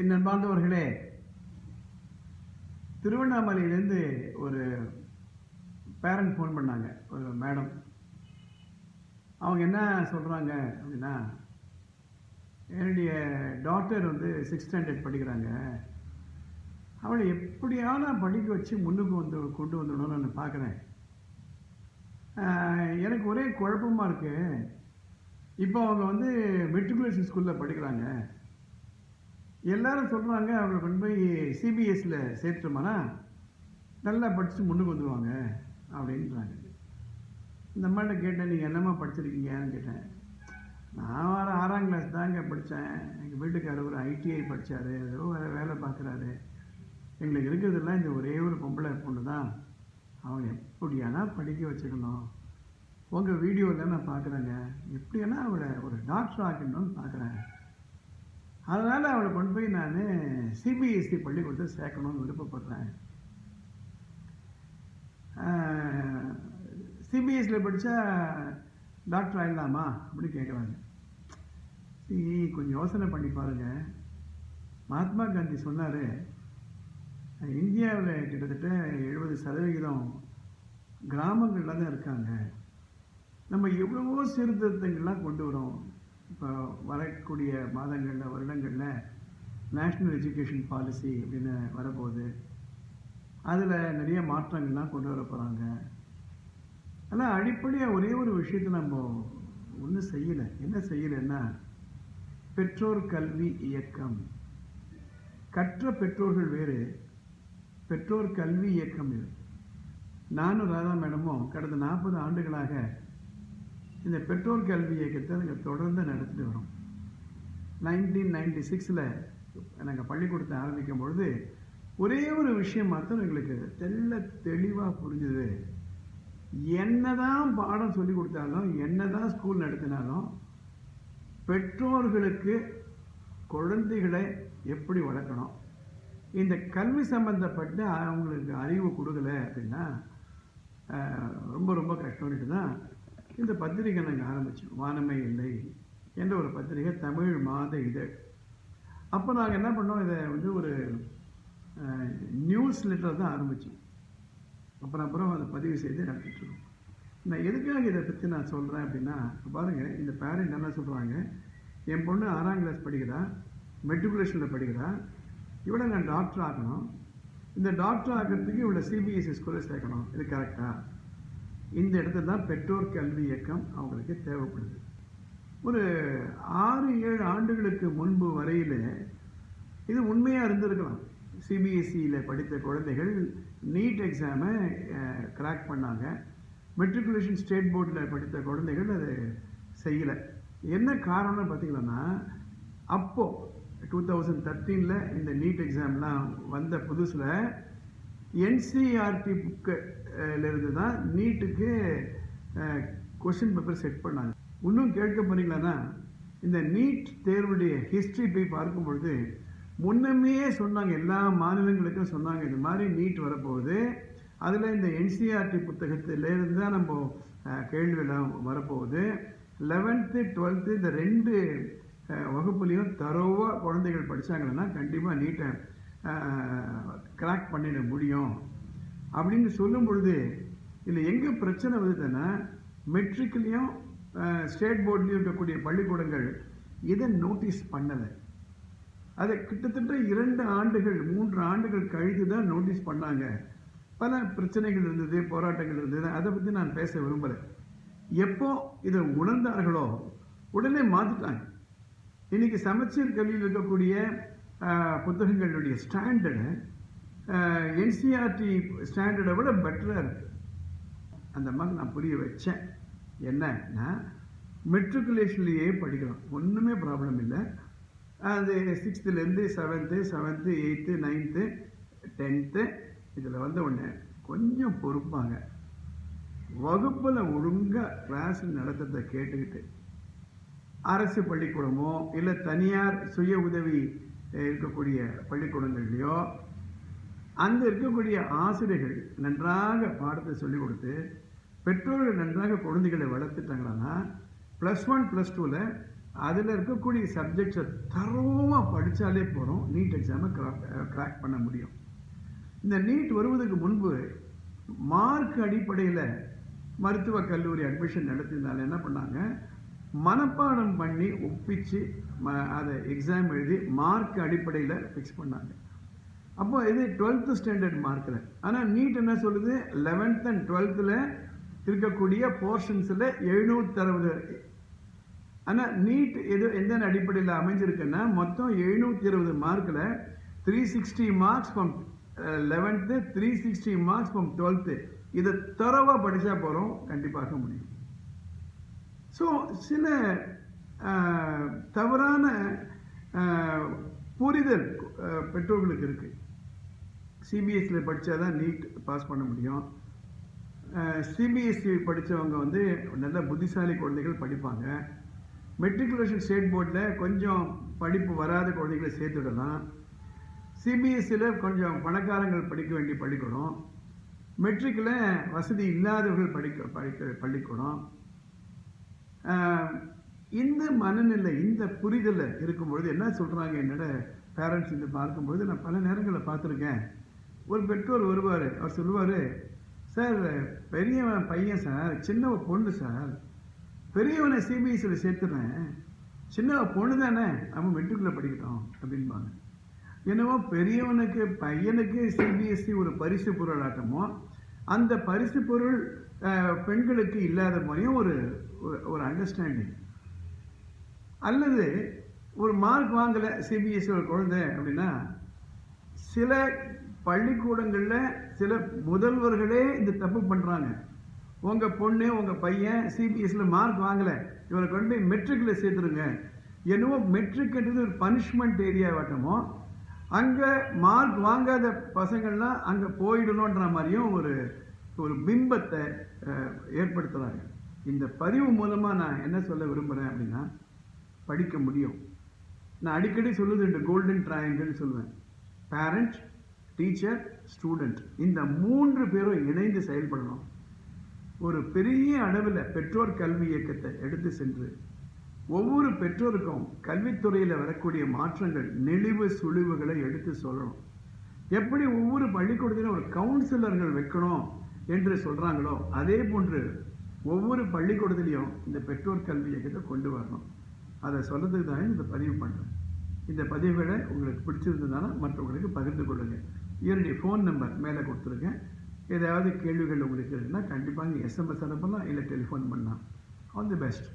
என் அன்பார்ந்தவர்களே திருவண்ணாமலையிலேருந்து ஒரு parent phone பண்ணாங்க ஒரு மேடம். அவங்க என்ன சொல்கிறாங்க அப்படின்னா என்னுடைய டாட்டர் வந்து சிக்ஸ் ஸ்டாண்டர்ட் படிக்கிறாங்க. அவளை எப்படியான படிக்க வச்சு முன்னுக்கு வந்து கொண்டு வந்துடணும்னு நான் பார்க்குறேன் எனக்கு ஒரே குழப்பமாக இருக்குது இப்போ அவங்க வந்து மெட்ரிகுலேஷன் ஸ்கூலில் படிக்கிறாங்க. எல்லாரும் சொல்கிறாங்க அவங்களை கொண்டு போய் சிபிஎஸ்சியில் சேர்த்துட்டோம்னா நல்லா படித்து முன்னுக்கு வந்துடுவாங்க அப்படின்றாங்க. இந்த அம்மாட்ட கேட்டேன் நீங்கள் என்னம்மா படிச்சிருக்கீங்கன்னு கேட்டேன். நான் வர ஆறாம் கிளாஸ் தாங்க படித்தேன் எங்கள் வீட்டுக்காரர் ஒரு ஐடிஐ படித்தார் ஏதோ வேறு வேலை பார்க்குறாரு. எங்களுக்கு இருக்கிறதெல்லாம் இந்த ஒரே ஒரு பொம்பளை பொண்ணு தான். அவங்க எப்படியானா படிக்க வச்சுக்கணும். உங்கள் வீடியோவில் நான் பார்க்குறேங்க. எப்படியானா அவளை ஒரு டாக்டர் ஆக்கணும்னு பார்க்குறேன். அதனால் அவளை கொண்டு போய் நான் சிபிஎஸ்சி பள்ளிக்கூடத்தில் சேர்க்கணும்னு விருப்பப்படுறேன். சிபிஎஸ்சியில் படித்தா டாக்டர் ஆகிடலாமா அப்படின்னு கேட்குறாங்க சரி கொஞ்சம் யோசனை பண்ணி பாருங்கள் மகாத்மா காந்தி சொன்னார் இந்தியாவில் கிட்டத்தட்ட எழுபது சதவிகிதம் கிராமங்களில் தான் இருக்காங்க. நம்ம எவ்வளவோ சீர்திருத்தங்கள்லாம் கொண்டு வரோம். இப்போ வரக்கூடிய மாதங்களில் வருடங்களில் நேஷ்னல் எஜுகேஷன் பாலிசி அப்படின்னு வரப்போகுது. அதில் நிறைய மாற்றங்கள்லாம் கொண்டு வர போகிறாங்க ஆனால் அடிப்படையாக ஒரே ஒரு விஷயத்தை நம்ம ஒன்றும் செய்யலை. என்ன செய்யலைன்னா பெற்றோர் கல்வி இயக்கம். கற்ற பெற்றோர்கள் வேறு பெற்றோர் கல்வி இயக்கம் இது. நானும் ராதா மேடமும் கடந்த நாற்பது ஆண்டுகளாக இந்த பெற்றோர் கல்வி இயக்கத்தை நாங்கள் தொடர்ந்து நடத்திட்டு வரோம். நைன்டீன் நைன்டி சிக்ஸில் நாங்கள் பள்ளிக்கூடத்தை ஆரம்பிக்கும் பொழுது ஒரே ஒரு விஷயம் மாத்திரம் எங்களுக்கு தெல்ல தெளிவாக புரிஞ்சுது. என்னதான் பாடம் சொல்லி கொடுத்தாலும் என்னதான் ஸ்கூல் நடத்தினாலும் பெற்றோர்களுக்கு குழந்தைகளை எப்படி வளர்க்கணும்? இந்த கல்வி சம்பந்தப்பட்ட அவங்களுக்கு அறிவு கொடுக்கலை அப்படின்னா ரொம்ப ரொம்ப கஷ்டம்னுட்டு தான் இந்த பத்திரிகை நாங்கள் ஆரம்பித்தோம் வானமே இல்லை என்ற ஒரு பத்திரிகை தமிழ் மாத இதழ். அப்போ நாங்கள் என்ன பண்ணோம் இதை வந்து ஒரு நியூஸ் லெட்டர் தான் ஆரம்பித்தோம் அப்புறம் அப்புறம் அதை பதிவு செய்து நடத்திட்டுருக்கோம். நான் எதுக்காக இதை பற்றி நான் சொல்கிறேன் அப்படின்னா பாருங்கள் இந்த பேரண்ட் என்ன சொல்கிறாங்க என் பொண்ணு ஆறாம் கிளாஸ் படிக்கிறா மெட்ரிகுலேஷனில் படிக்கிறா இவளை நான் டாக்டர் ஆகணும் இந்த டாக்டர் ஆகிறதுக்கு இவளை சிபிஎஸ்சி ஸ்கூலில் சேர்க்கணும். இது கரெக்டாக இந்த இடத்துல தான் பெற்றோர் கல்வி இயக்கம் அவங்களுக்கு தேவைப்படுது. ஒரு ஆறு ஏழு ஆண்டுகளுக்கு முன்பு வரையில் இது உண்மையாக இருந்திருக்கலாம். சிபிஎஸ்சியில் படித்த குழந்தைகள் நீட் எக்ஸாமை கிராக் பண்ணாங்க. மெட்ரிகுலேஷன் ஸ்டேட் போர்டில் படித்த குழந்தைகள் அது செய்யலை. என்ன காரணம்னு பார்த்தீங்கன்னா அப்போது டூ தௌசண்ட் தேர்ட்டீனில் இந்த நீட் எக்ஸாம்லாம் வந்த புதுசில் என்சிஆர்டி புக்கிலிருந்து தான் நீட்டுக்கு கொஷின் பேப்பர் செட் பண்ணாங்க. இன்னும் கேட்க போனீங்களான்னா இந்த நீட் தேர்வுடைய ஹிஸ்ட்ரி போய் பார்க்கும் பொழுது முன்னமே சொன்னாங்க எல்லா மாநிலங்களுக்கும் சொன்னாங்க இது மாதிரி நீட் வரப்போகுது. அதில் இந்த என்சிஆர்டி புத்தகத்திலேருந்து தான் நம்ம கேள்வியெல்லாம் வரப்போகுது. லெவன்த்து டுவெல்த்து இந்த ரெண்டு வகுப்புலேயும் தரோவாக குழந்தைகள் படித்தாங்கன்னா கண்டிப்பாக நீட்டை கிராக் பண்ணிட முடியும். அப்படின்னு சொல்லும் பொழுது இதில் எங்கே பிரச்சனை வருதுன்னா மெட்ரிக்லேயும் ஸ்டேட் போர்ட்லேயும் இருக்கக்கூடிய பள்ளிக்கூடங்கள் இதை நோட்டீஸ் பண்ணலை. அதை கிட்டத்தட்ட இரண்டு ஆண்டுகள் மூன்று ஆண்டுகள் கழித்து தான் நோட்டீஸ் பண்ணாங்க. பல பிரச்சனைகள் இருந்தது போராட்டங்கள் இருந்தது அதை பற்றி நான் பேச விரும்பலை. எப்போ இதை உணர்ந்தார்களோ உடனே மாற்றிட்டாங்க இன்றைக்கி சமச்சீர் கல்வியில் இருக்கக்கூடிய புத்தகங்களுடைய ஸ்டாண்டர்டு என்சிஆர்டி ஸ்டாண்டர்டை விட பெட்டராக இருக்குது அந்த மாதிரி நான் புரிய வச்சேன். என்னன்னா மெட்ரிகுலேஷன்லேயே படிக்கலாம். ஒன்றுமே ப்ராப்ளம் இல்லை. அது சிக்ஸ்த்துலேருந்து seventh seventh eighth ninth tenth இதில் வந்து ஒன்று கொஞ்சம் பொறுப்பாங்க. வகுப்பில் ஒழுங்காக கிளாஸ் நடத்துறதை கேட்டுக்கிட்டு அரசு பள்ளிக்கூடமோ இல்லை தனியார் சுய உதவி இருக்கக்கூடிய பள்ளிக்கூடங்கள்லையோ அங்கே இருக்கக்கூடிய ஆசிரியர்கள் நன்றாக பாடத்தை சொல்லிக் கொடுத்து பெற்றோர்கள் நன்றாக குழந்தைகளை வளர்த்துட்டாங்கன்னா ப்ளஸ் ஒன் ப்ளஸ் டூவில் அதில் இருக்கக்கூடிய சப்ஜெக்ட்ஸை தரோவாக படித்தாலே போகிறோம் நீட் எக்ஸாமை கிராக் பண்ண முடியும். இந்த நீட் வருவதற்கு முன்பு மார்க் அடிப்படையில் மருத்துவக் கல்லூரி அட்மிஷன் நடத்தினால என்ன பண்ணாங்க? மனப்பாடம் பண்ணி ஒப்பிச்சு ம அதை எக்ஸாம் எழுதி மார்க் அடிப்படையில் ஃபிக்ஸ் பண்ணாங்க. அப்போ இது டுவெல்த்து ஸ்டாண்டர்ட் மார்க்கில் ஆனால் நீட் என்ன சொல்லுது? லெவன்த் அண்ட் டுவெல்த்தில் இருக்கக்கூடிய போர்ஷன்ஸில் எழுநூற்றறுபது ஆனால் நீட் எது எந்த அடிப்படையில் அமைஞ்சிருக்குன்னா மொத்தம் எழுநூற்றி இருபது மார்க்கில் three sixty marks from eleventh three sixty marks from twelfth இதை தரவாக படித்தா போகிறோம் கண்டிப்பாக முடியும். ஸோ சில தவறான புரிதல் பெற்றோர்களுக்கு இருக்குது சிபிஎஸ்சியில் படித்தா தான் நீட் பாஸ் பண்ண முடியும். சிபிஎஸ்சி படித்தவங்க வந்து நல்ல புத்திசாலி குழந்தைகள் படிப்பாங்க. மெட்ரிகுலேஷன் ஸ்டேட் போர்டில் கொஞ்சம் படிப்பு வராத குழந்தைகளை சேர்த்துடலாம். சிபிஎஸ்சியில் கொஞ்சம் பணக்காரங்கள் படிக்க வேண்டிய பள்ளிக்கூடம். மெட்ரிக்கில் வசதி இல்லாதவர்கள் படிக்க படிக்க பள்ளிக்கூடம். இந்த மனநிலை இந்த புரிதல் இருக்கும்பொழுது என்ன சொல்கிறாங்க என்னோட பேரண்ட்ஸ் வந்து பார்க்கும்பொழுது நான் பல நேரங்களில் பார்த்துருக்கேன். ஒரு பெற்றோர் வருவார். அவர் சொல்லுவார் சார் பெரியவன் பையன் சார் சின்னவ பொண்ணு சார் பெரியவனை சிபிஎஸ்சியில் சேர்த்துறேன். சின்னவ பொண்ணு தானே அவன் மெட்ரிக்கில் படிக்கட்டும் அப்படின்பாங்க. என்னவோ பெரியவனுக்கு பையனுக்கு சிபிஎஸ்சி ஒரு பரிசு பொருளாட்டமோ அந்த பரிசு பொருள் பெண்களுக்கு இல்லாத மாதிரியும் ஒரு ஒரு- ஒரு அண்டர்ஸ்டாண்டிங் அல்லது ஒரு மார்க் வாங்கலை சிபிஎஸ்சி ஒரு குழந்தை அப்படின்னா சில பள்ளிக்கூடங்களில் சில முதல்வர்களே இந்த தப்பு பண்ணுறாங்க உங்கள் பொண்ணு உங்கள் பையன் சிபிஎஸ்சியில் மார்க் வாங்கலை இவரை கொண்டு போய் மெட்ரிக்கில் சேர்த்துருங்க. என்னவோ மெட்ரிக்ன்றது ஒரு பனிஷ்மெண்ட் ஏரியா வட்டமோ அங்கே மார்க் வாங்காத பசங்கள்லாம் அங்கே போயிடணுன்ற மாதிரியும் ஒரு ஒரு பிம்பத்தை ஏற்படுத்துகிறாங்க இந்த பதிவு மூலமாக நான் என்ன சொல்ல விரும்புகிறேன் அப்படின்னா படிக்க முடியும். நான் அடிக்கடி சொல்லுது இந்த கோல்டன் ட்ரையாங்கிள் சொல்லுவேன். பேரண்ட் டீச்சர் ஸ்டூடெண்ட் இந்த மூன்று பேரும் இணைந்து செயல்படணும். ஒரு பெரிய அளவில் பெற்றோர் கல்வி இயக்கத்தை எடுத்து சென்று ஒவ்வொரு பெற்றோருக்கும் கல்வித்துறையில் வரக்கூடிய மாற்றங்கள் நெளிவு சுழிவுகளை எடுத்து சொல்லணும். எப்படி ஒவ்வொரு பள்ளிக்கூடத்திலும் ஒரு கவுன்சிலர்கள் வைக்கணும் என்று சொல்கிறாங்களோ அதே போன்று ஒவ்வொரு பள்ளிக்கூடத்துலேயும் இந்த பெற்றோர் கல்வி இயக்கத்தை கொண்டு வரணும். அதை சொல்கிறதுக்கு தான் இந்த பதிவு பண்ணுறேன் இந்த பதிவுகளை உங்களுக்கு பிடிச்சிருந்ததுனால மற்றவங்களுக்கு பகிர்ந்து கொள்ளுங்கள் என்னுடைய ஃபோன் நம்பர் மேலே கொடுத்துருக்கேன் ஏதாவது கேள்விகள் உங்களுக்கு இருக்குன்னா கண்டிப்பாக எஸ்எம்எஸ் அனுப்பலாம் இல்லை டெலிஃபோன் பண்ணலாம். All the best